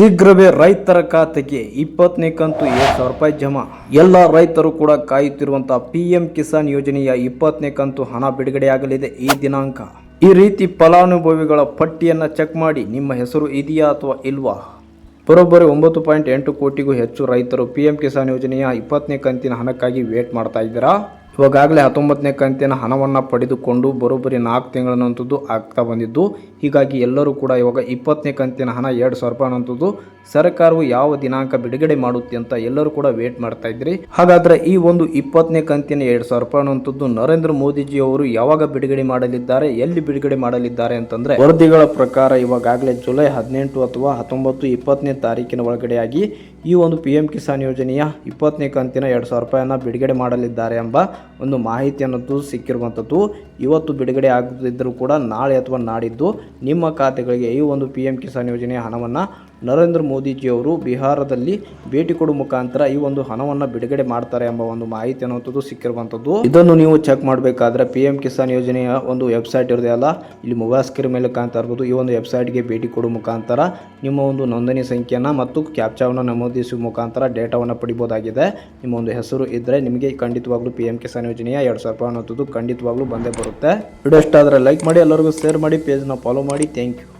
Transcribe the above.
ಶೀಘ್ರವೇ ರೈತರ ಖಾತೆಗೆ ಇಪ್ಪತ್ತನೇ ಕಂತು ಏಳು ಸಾವಿರ ರೂಪಾಯಿ ಜಮಾ. ಎಲ್ಲ ರೈತರು ಕೂಡ ಕಾಯುತ್ತಿರುವಂತಹ ಪಿ ಎಂ ಕಿಸಾನ್ ಯೋಜನೆಯ ಇಪ್ಪತ್ತನೇ ಕಂತು ಹಣ ಬಿಡುಗಡೆಯಾಗಲಿದೆ ಈ ದಿನಾಂಕ. ಈ ರೀತಿ ಫಲಾನುಭವಿಗಳ ಪಟ್ಟಿಯನ್ನು ಚೆಕ್ ಮಾಡಿ ನಿಮ್ಮ ಹೆಸರು ಇದೆಯಾ ಅಥವಾ ಇಲ್ವಾ? ಬರೋಬ್ಬರಿ ಒಂಬತ್ತು ಪಾಯಿಂಟ್ ಎಂಟು ಕೋಟಿಗೂ ಹೆಚ್ಚು ರೈತರು ಪಿ ಎಂ ಕಿಸಾನ್ ಯೋಜನೆಯ ಇಪ್ಪತ್ತನೇ ಕಂತಿನ ಹಣಕ್ಕಾಗಿ ವೇಟ್ ಮಾಡ್ತಾ ಇದ್ದೀರಾ? ಇವಾಗಲೇ ಹತ್ತೊಂಬತ್ತನೇ ಕಂತಿನ ಹಣವನ್ನು ಪಡೆದುಕೊಂಡು ಬರೋಬ್ಬರಿ ನಾಲ್ಕು ತಿಂಗಳನ್ನಂಥದ್ದು ಆಗ್ತಾ ಬಂದಿದ್ದು, ಹೀಗಾಗಿ ಎಲ್ಲರೂ ಕೂಡ ಇವಾಗ ಇಪ್ಪತ್ತನೇ ಕಂತಿನ ಹಣ ಎರಡು ಸಾವಿರ ರೂಪಾಯಿ ಅನ್ನೋಂಥದ್ದು ಸರ್ಕಾರವು ಯಾವ ದಿನಾಂಕ ಬಿಡುಗಡೆ ಮಾಡುತ್ತೆ ಅಂತ ಎಲ್ಲರೂ ಕೂಡ ವೇಟ್ ಮಾಡ್ತಾ ಇದ್ರಿ. ಹಾಗಾದ್ರೆ ಈ ಒಂದು ಇಪ್ಪತ್ತನೇ ಕಂತಿನ ಎರಡು ಸಾವಿರ ರೂಪಾಯಿ ಅನ್ನುವಂಥದ್ದು ನರೇಂದ್ರ ಮೋದಿಜಿ ಅವರು ಯಾವಾಗ ಬಿಡುಗಡೆ ಮಾಡಲಿದ್ದಾರೆ, ಎಲ್ಲಿ ಬಿಡುಗಡೆ ಮಾಡಲಿದ್ದಾರೆ ಅಂತಂದರೆ ವರದಿಗಳ ಪ್ರಕಾರ ಇವಾಗಲೇ ಜುಲೈ ಹದಿನೆಂಟು ಅಥವಾ ಹತ್ತೊಂಬತ್ತು ಇಪ್ಪತ್ತನೇ ತಾರೀಕಿನ ಒಳಗಡೆಯಾಗಿ ಈ ಒಂದು ಪಿ ಕಿಸಾನ್ ಯೋಜನೆಯ ಇಪ್ಪತ್ತನೇ ಕಂತಿನ ಎರಡು ಸಾವಿರ ರೂಪಾಯಿಯನ್ನು ಬಿಡುಗಡೆ ಮಾಡಲಿದ್ದಾರೆ ಎಂಬ ಒಂದು ಮಾಹಿತಿ ಅನ್ನೋದು ಸಿಕ್ಕಿರುವಂಥದ್ದು. ಇವತ್ತು ಬಿಡುಗಡೆ ಆಗದಿದ್ದರೂ ಕೂಡ ನಾಳೆ ಅಥವಾ ನಾಡಿದ್ದು ನಿಮ್ಮ ಖಾತೆಗಳಿಗೆ ಈ ಒಂದು ಪಿ ಎಂ ಕಿಸಾನ್ ಯೋಜನೆಯ ಹಣವನ್ನು ನರೇಂದ್ರ ಮೋದಿಜಿಯವರು ಬಿಹಾರದಲ್ಲಿ ಭೇಟಿ ಕೊಡುವ ಮುಖಾಂತರ ಈ ಒಂದು ಹಣವನ್ನು ಬಿಡುಗಡೆ ಮಾಡ್ತಾರೆ ಎಂಬ ಒಂದು ಮಾಹಿತಿ ಅನ್ನುವಂಥದ್ದು ಸಿಕ್ಕಿರುವಂಥದ್ದು. ಇದನ್ನು ನೀವು ಚೆಕ್ ಮಾಡಬೇಕಾದ್ರೆ ಪಿ ಕಿಸಾನ್ ಯೋಜನೆಯ ಒಂದು ವೆಬ್ಸೈಟ್ ಇರೋದಲ್ಲ ಇಲ್ಲಿ ಮೊಬೈಲ್ ಸ್ಕ್ರೀನ್ ಮೇಲೆ ಕಾಣ್ತಾ ಇರ್ಬೋದು ಈ ಒಂದು ವೆಬ್ಸೈಟ್ಗೆ ಭೇಟಿ ಕೊಡುವ ಮುಖಾಂತರ ನಿಮ್ಮ ಒಂದು ನೋಂದಣಿ ಸಂಖ್ಯೆಯನ್ನು ಮತ್ತು ಕ್ಯಾಪ್ಚಾವನ್ನು ನಮೂದಿಸುವ ಮುಖಾಂತರ ಡೇಟಾವನ್ನು ಪಡಿಬೋದಾಗಿದೆ. ನಿಮ್ಮ ಒಂದು ಹೆಸರು ಇದ್ದರೆ ನಿಮಗೆ ಖಂಡಿತವಾಗ್ಲೂ ಪಿ ಎಂ ಕಿಸಾನ್ ಯೋಜನೆಯ ಎರಡು ಸಾವಿರ ರೂಪಾಯಿ ಅನ್ನೋದು ಖಂಡಿತವಾಗ್ಲೂ ಬಂದೇ ಬರುತ್ತೆ. ವಿಡಿಯೋ ಇಷ್ಟ ಆದರೆ ಲೈಕ್ ಮಾಡಿ, ಎಲ್ಲರಿಗೂ ಶೇರ್ ಮಾಡಿ, ಪೇಜ್ನ ಫಾಲೋ ಮಾಡಿ. Thank you.